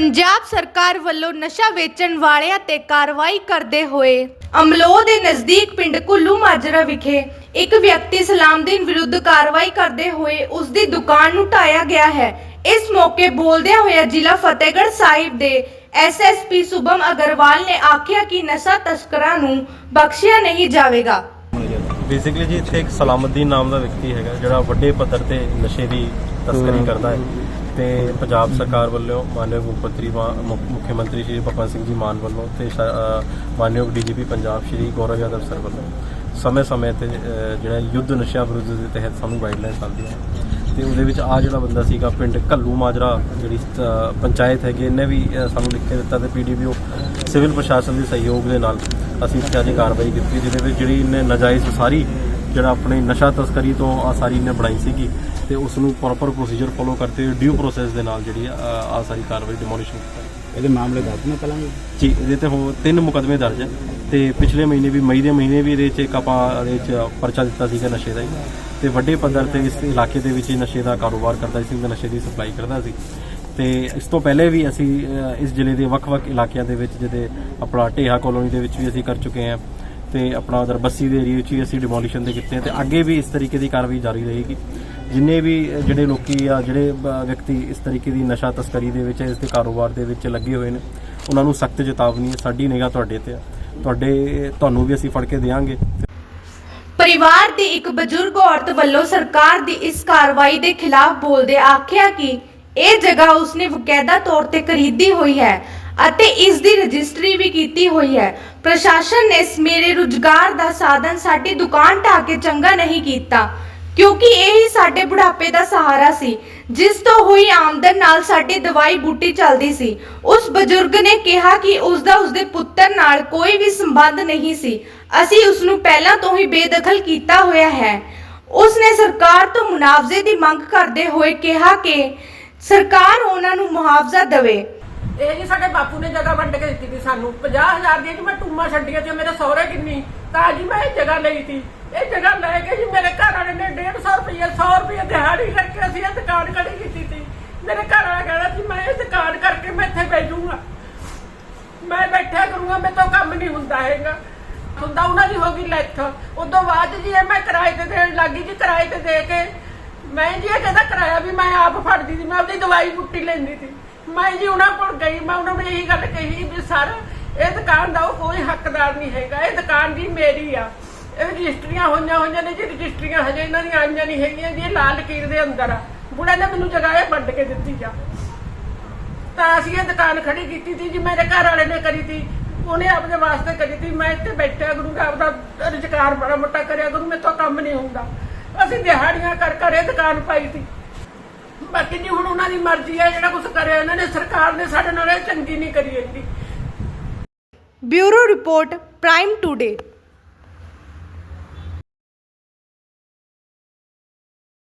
ਪੰਜਾਬ ਸਰਕਾਰ ਵੱਲੋਂ ਨਸ਼ਾ ਵੇਚਣ ਵਾਲਿਆਂ ਤੇ ਕਾਰਵਾਈ ਕਰਦੇ ਹੋਏ ਅਮਲੋਹ ਦੇ ਨਜ਼ਦੀਕ ਪਿੰਡ ਕੁੱਲੂ ਮਾਜਰਾ ਵਿਖੇ ਇੱਕ ਵਿਅਕਤੀ ਸਲਾਮਦੀਨ ਵਿਰੁੱਧ ਕਾਰਵਾਈ ਕਰਦੇ ਹੋਏ ਉਸ ਦੀ ਦੁਕਾਨ ਨੂੰ ਢਾਇਆ ਗਿਆ ਹੈ। ਇਸ ਮੌਕੇ ਬੋਲਦਿਆਂ ਹੋਇਆ ਜ਼ਿਲ੍ਹਾ ਫਤਿਹਗੜ੍ਹ ਸਾਹਿਬ ਦੇ ਐਸਐਸਪੀ ਸੁਭਮ ਅਗਰਵਾਲ ਨੇ ਆਖਿਆ ਕਿ ਨਸ਼ਾ ਤਸਕਰਾਂ ਨੂੰ ਬਖਸ਼ਿਆ ਨਹੀਂ ਜਾਵੇਗਾ। ਬੇਸਿਕਲੀ ਜੀ ਇੱਥੇ ਇੱਕ ਸਲਾਮੁਦੀਨ ਨਾਮ ਦਾ ਵਿਅਕਤੀ ਹੈਗਾ, ਜਿਹੜਾ ਵੱਡੇ ਪੱਧਰ ਤੇ ਨਸ਼ੇ ਦੀ ਤਸਕਰੀ ਕਰਦਾ ਹੈ। ਤੇ ਪੰਜਾਬ ਸਰਕਾਰ ਵੱਲੋਂ ਮਾਨਯੋਗ ਮੁੱਖ ਮੰਤਰੀ ਮਾ- ਮੁੱਖ ਮੰਤਰੀ ਸ਼੍ਰੀ ਭਗਵੰਤ ਸਿੰਘ ਜੀ ਮਾਨ ਵੱਲੋਂ ਤੇ ਸ਼- ਅ, ਮਾਨਯੋਗ D G P Punjab Shri Gaurav Yadav sir ਵੱਲੋਂ ਸਮੇਂ-ਸਮੇਂ ਤੇ ਜਿਹੜਾ ਯੁੱਧ ਨਸ਼ਾ ਵਿਰੁੱਧ ਦੇ ਤਹਿਤ ਸਾਨੂੰ ਗਾਈਡਲਾਈਨਸ ਆਉਂਦੀਆਂ ਤੇ ਉਹਦੇ ਵਿੱਚ ਆ ਜਿਹੜਾ ਬੰਦਾ ਸੀਗਾ ਪਿੰਡ ਕੱਲੂ ਮਾਜਰਾ ਜਿਹੜੀ ਪੰਚਾਇਤ ਹੈਗੀ ਇਹਨੇ ਵੀ ਅ, ਸਾਨੂੰ ਲਿਖ ਕੇ ਦਿੱਤਾ ਤੇ ਪੀਡੀਪੀਓ ਸਿਵਲ ਪ੍ਰਸ਼ਾਸਨ ਦੇ ਸਹਿਯੋਗ ਦੇ ਨਾਲ ਅਸੀਂ ਇੱਥੇ ਅੱਜ ਕਾਰਵਾਈ ਕੀਤੀ ਜਿਹਦੇ ਵਿੱਚ ਜਿਹੜੀ ਇਹਨੇ ਨਾਜਾਇਜ਼ ਸਾਰੀ ਜਿਹੜਾ ਆਪਣੀ ਨਸ਼ਾ ਤਸਕਰੀ ਤੋਂ ਆ ਸਾਰੀ ਇਹਨੇ ਬਣਾਈ ਸੀਗੀ ਤੇ ਉਸ ਨੂੰ ਪ੍ਰੋਪਰ ਪ੍ਰੋਸੀਜਰ ਫੋਲੋ ਕਰਦੇ ਹੋਏ ਡਿਊ ਪ੍ਰੋਸੈਸ ਦੇ ਨਾਲ ਜਿਹੜੀ ਆ ਸਾਰੀ ਕਾਰਵਾਈ ਡਿਮੋਲੀਸ਼ਨ ਕੀਤੀ ਇਹਦੇ ਮਾਮਲੇ ਦੱਸ ਦਿਓ ਪਹਿਲਾਂ। ਜੀ ਇਹਦੇ ਤੇ ਹੋ ਤਿੰਨ ਮੁਕਦਮੇ ਦਰਜ ਹੈ ਤੇ ਪਿਛਲੇ ਮਹੀਨੇ ਵੀ ਮਈ ਦੇ ਮਹੀਨੇ ਵੀ ਇਹਦੇ 'ਚ ਇੱਕ ਆਪਾਂ ਇਹਦੇ 'ਚ ਪਰਚਾ ਦਿੱਤਾ ਸੀਗਾ ਨਸ਼ੇ ਦਾ ਹੀ। ਤੇ ਵੱਡੇ ਪੱਧਰ ਤੇ ਇਸ ਇਲਾਕੇ ਦੇ ਵਿੱਚ ਨਸ਼ੇ ਦਾ ਕਾਰੋਬਾਰ ਕਰਦਾ ਸੀ ਤੇ ਨਸ਼ੇ ਦੀ ਸਪਲਾਈ ਕਰਦਾ ਸੀ। ਤੇ ਇਸ ਤੋਂ ਪਹਿਲੇ ਵੀ ਅਸੀਂ ਇਸ ਜ਼ਿਲ੍ਹੇ ਦੇ ਵੱਖ-ਵੱਖ ਇਲਾਕਿਆਂ ਦੇ ਵਿੱਚ ਜਿਹਦੇ ਆਪਣਾ ਢੇਹਾ ਕਲੋਨੀ ਦੇ ਵਿੱਚ ਵੀ ਅਸੀਂ ਕਰ ਚੁੱਕੇ ਹਾਂ। ਤੇ ਆਪਣਾ ਉਧਰ ਬੱਸੀ ਦੇ ਏਰੀਆ 'ਚ ਵੀ ਅਸੀਂ ਡਿਮੋਲੀਸ਼ਨ ਦੇ ਕੀਤੇ ਤੇ ਅੱਗੇ ਵੀ ਇਸ ਤਰੀਕੇ ਦੀ ਕਾਰਵਾਈ ਜਾਰੀ ਰਹੇਗੀ। ਜਿੰਨੇ ਵੀ ਜਿਹੜੇ ਲੋਕੀ ਆ, ਜਿਹੜੇ ਵਿਅਕਤੀ ਇਸ ਤਰੀਕੇ ਦੀ ਨਸ਼ਾ ਤਸਕਰੀ ਦੇ ਵਿੱਚ, ਇਸ ਦੇ ਕਾਰੋਬਾਰ ਦੇ ਵਿੱਚ ਲੱਗੇ ਹੋਏ ਨੇ, ਉਹਨਾਂ ਨੂੰ ਸਖਤ ਚੇਤਾਵਨੀ ਹੈ, ਸਾਡੀ ਨਿਗਾਹ ਤੁਹਾਡੇ ਤੇ ਆ। ਤੁਹਾਡੇ, ਤੁਹਾਨੂੰ ਵੀ ਅਸੀਂ ਫੜ ਕੇ ਦੇਵਾਂਗੇ ਪਰਿਵਾਰ ਦੀ ਇੱਕ ਬਜ਼ੁਰਗ ਔਰਤ ਵੱਲੋਂ ਸਰਕਾਰ ਦੀ ਇਸ ਕਾਰਵਾਈ ਦੇ ਖਿਲਾਫ ਬੋਲਦੇ ਆਖਿਆ ਕਿ ਇਹ ਜਗ੍ਹਾ ਉਸਨੇ ਵਕਾਇਦਾ ਤੌਰ ਤੇ ਖਰੀਦੀ ਹੋਈ ਹੈ ਅਤੇ ਇਸ ਦੀ ਰਜਿਸਟਰੀ ਵੀ ਕੀਤੀ ਹੋਈ ਹੈ। ਪ੍ਰਸ਼ਾਸਨ ਨੇ ਇਸ ਮੇਰੇ ਰੁਜ਼ਗਾਰ ਦਾ ਸਾਧਨ ਸਾਡੀ ਦੁਕਾਨ ਢਾ ਕੇ ਚੰਗਾ ਨਹੀਂ ਕੀਤਾ, ਕਿਉਂਕਿ ਇਹ ਹੀ ਸਾਡੇ ਬੁਢਾਪੇ ਦਾ ਸਹਾਰਾ ਸੀ, ਜਿਸ ਤੋਂ ਹੋਈ ਆਮਦਨ ਨਾਲ ਸਾਡੀ ਦਵਾਈ ਬੂਟੀ ਚੱਲਦੀ ਸੀ। ਉਸ ਬਜ਼ੁਰਗ ਨੇ ਕਿਹਾ ਕਿ ਉਸ ਦਾ ਉਸਦੇ ਪੁੱਤਰ ਨਾਲ ਕੋਈ ਵੀ ਸੰਬੰਧ ਨਹੀਂ ਸੀ। ਅਸੀਂ ਉਸ ਨੂੰ ਪਹਿਲਾਂ ਤੋਂ ਹੀ ਬੇਦਖਲ ਕੀਤਾ ਹੋਇਆ ਹੈ। ਉਸ ਨੇ ਸਰਕਾਰ ਤੋਂ ਮੁਆਵਜ਼ੇ ਦੀ ਮੰਗ ਕਰਦੇ ਹੋਏ ਕਿਹਾ ਕਿ ਸਰਕਾਰ ਉਹਨਾਂ ਨੂੰ ਮੁਆਵਜ਼ਾ ਦੇਵੇ। ਇਹ ਜੀ ਸਾਡੇ ਬਾਪੂ ਨੇ ਜਗ੍ਹਾ ਵੰਡ ਕੇ ਦਿੱਤੀ ਸੀ ਸਾਨੂੰ। 50000 ਦੀ ਜੀ ਮੈਂ ਟੂਮਾ ਛੱਡੀਆਂ ਤੇ ਮੇਰੇ ਸਹੁਰੇ ਕਿੰਨੀ। ਤਾਂ ਜੀ ਮੈਂ ਇਹ ਜਗ੍ਹਾ ਲਈ ਸੀ। ਇਹ ਜਗ੍ਹਾ ਲੈ ਕੇ ਜੀ ਮੇਰੇ ਘਰ ਵਾਲੇ ਨੇ 150 ਰੁਪਏ 100 ਰੁਪਏ ਦਿਹਾੜੀ ਕਰਕੇ ਅਸੀਂ ਇਹ ਦੁਕਾਨ ਖੜੀ ਕੀਤੀ ਸੀ। ਮੇਰੇ ਘਰ ਵਾਲਾ ਕਹਿੰਦਾ ਸੀ, ਮੈਂ ਇਹ ਦੁਕਾਨ ਕਰਕੇ ਮੈਂ ਇੱਥੇ ਬੈਠੂੰਗਾ ਮੈਂ ਬੈਠਿਆ ਕਰੂੰਗਾ, ਮੇਰੇ ਤੋਂ ਕੰਮ ਨਹੀਂ ਹੁੰਦਾ ਹੈਗਾ। ਹੁੰਦਾ ਉਹਨਾਂ ਦੀ ਹੋ ਗਈ ਲੈਥ। ਉਦੋਂ ਬਾਅਦ ਜੀ ਇਹ ਮੈਂ ਕਿਰਾਏ ਤੇ ਦੇਣ ਲੱਗੀ ਜੀ, ਕਿਰਾਏ ਤੇ ਦੇ ਕੇ ਮੈਂ ਜੀ ਇਹ ਕਹਿੰਦਾ ਕਰਾਇਆ ਵੀ ਮੈਂ ਆਪ ਫੜਦੀ ਸੀ, ਮੈਂ ਆਪਣੀ ਦਵਾਈ ਬੁੱਟੀ ਲੈਂਦੀ ਸੀ। ਮੈਂ ਜੀ ਉਹਨਾਂ ਕੋਲ ਗਈ, ਮੈਂ ਉਹਨਾਂ ਨੂੰ ਇਹੀ ਗੱਲ ਕਹੀ ਵੀ ਸਰ, ਇਹ ਦੁਕਾਨ ਦਾ ਉਹ ਕੋਈ ਹੱਕਦਾਰ ਨਹੀਂ ਹੈਗਾ, ਇਹ ਦੁਕਾਨ ਜੀ ਮੇਰੀ ਆ। ਇਹ ਰਜਿਸਟਰੀਆਂ ਹੋਈਆਂ ਹੋਈਆਂ ਨੇ ਜੀ, ਰਜਿਸਟਰੀਆਂ ਹਜੇ ਇਹਨਾਂ ਦੀਆਂ ਆਈਆਂ ਨਹੀਂ ਹੈਗੀਆਂ ਜੀ, ਇਹ ਲਾਲ ਲਕੀਰ ਦੇ ਅੰਦਰ ਆ। ਬੁੜਾ ਨੇ ਮੈਨੂੰ ਜਗ੍ਹਾ ਇਹ ਵੰਡ ਕੇ ਦਿੱਤੀ ਆ। ਤਾਂ ਅਸੀਂ ਇਹ ਦੁਕਾਨ ਖੜੀ ਕੀਤੀ ਸੀ ਜੀ, ਮੇਰੇ ਘਰ ਵਾਲੇ ਨੇ ਕਰੀ ਸੀ। ਉਹਨੇ ਆਪਣੇ ਵਾਸਤੇ ਕਰੀ ਸੀ, ਮੈਂ ਇੱਥੇ ਬੈਠਿਆ ਕਰੂੰਗਾ ਆਪਦਾ ਰੁਜ਼ਗਾਰ ਬੜਾ ਮੋਟਾ ਕਰਿਆ, ਗੁਰੂ ਮੇਰੇ ਤੋਂ ਕੰਮ ਨਹੀਂ ਹੁੰਦਾ। ਅਸੀਂ ਦਿਹਾੜੀਆਂ ਕਰ ਕਰ ਇਹ ਦੁਕਾਨ ਪਾਈ ਸੀ। ਬਾਕੀ ਜੀ ਹੁਣ ਉਹਨਾਂ ਦੀ ਮਰਜ਼ੀ ਹੈ, ਜਿਹੜਾ ਕੁਝ ਕਰਿਆ ਇਹਨਾਂ ਨੇ, ਸਰਕਾਰ ਨੇ ਸਾਡੇ ਨਾਲ ਇਹ ਚੰਗੀ ਨਹੀਂ ਕਰੀ ਇੰਨੀ ਬਿਊਰੋ ਰਿਪੋਰਟ ਪ੍ਰਾਈਮ ਟੂਡੇ।